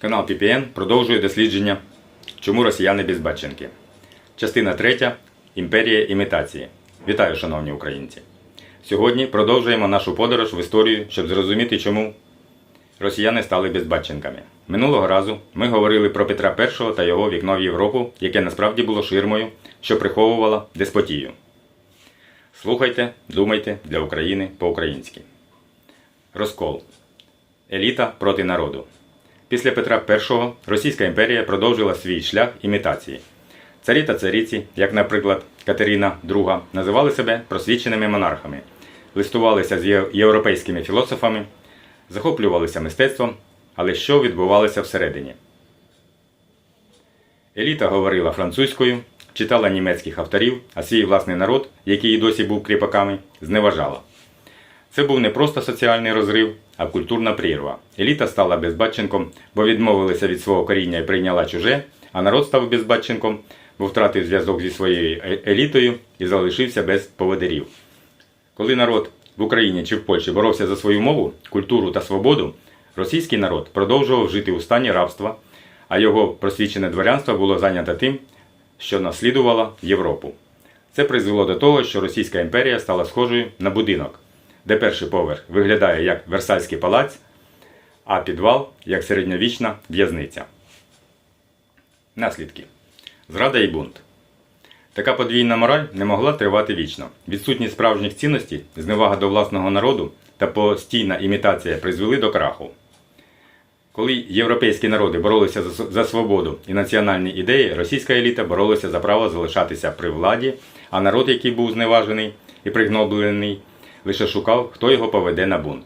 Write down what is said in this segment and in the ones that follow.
Канал PPN продовжує дослідження Чому росіяни безбатченки? Частина 3. Імперія імітації. Вітаю, шановні українці! Сьогодні продовжуємо нашу подорож в історію, щоб зрозуміти, чому росіяни стали безбатченками. Минулого разу ми говорили про Петра І та його вікно в Європу, яке насправді було ширмою, що приховувала деспотію. Слухайте, думайте для України по-українськи. Розкол. Еліта проти народу. Після Петра І Російська імперія продовжила свій шлях імітації. Царі та цариці, як, наприклад, Катерина II, називали себе просвіченими монархами, листувалися з європейськими філософами, захоплювалися мистецтвом, але що відбувалося всередині? Еліта говорила французькою, читала німецьких авторів, а свій власний народ, який і досі був кріпаками, зневажала. Це був не просто соціальний розрив, а культурна прірва. Еліта стала безбатченком, бо відмовилася від свого коріння і прийняла чуже, а народ став безбатченком, бо втратив зв'язок зі своєю е- елітою і залишився без поводирів. Коли народ в Україні чи в Польщі боровся за свою мову, культуру та свободу, російський народ продовжував жити у стані рабства, а його просвічене дворянство було зайнято тим, що наслідувало Європу. Це призвело до того, що Російська імперія стала схожою на будинок, де перший поверх виглядає як Версальський палац, а підвал як середньовічна в'язниця. Наслідки. Зрада і бунт. Така подвійна мораль не могла тривати вічно. Відсутність справжніх цінностей, зневага до власного народу та постійна імітація призвели до краху. Коли європейські народи боролися за, свободу і національні ідеї, російська еліта боролася за право залишатися при владі, а народ, який був зневажений і пригноблений, лише шукав, хто його поведе на бунт.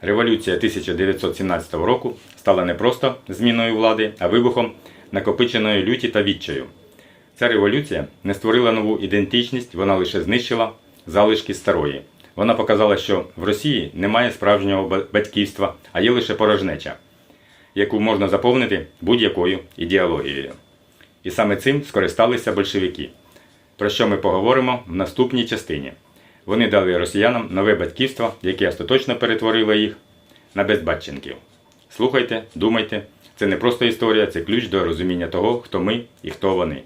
Революція 1917 року стала не просто зміною влади, а вибухом накопиченої люті та відчаю. Ця революція не створила нову ідентичність, вона лише знищила залишки старої. Вона показала, що в Росії немає справжнього батьківства, а є лише порожнеча, яку можна заповнити будь-якою ідеологією. І саме цим скористалися большевики, про що ми поговоримо в наступній частині. Вони дали росіянам нове батьківство, яке остаточно перетворило їх на безбатченків. Слухайте, думайте, це не просто історія, це ключ до розуміння того, хто ми і хто вони.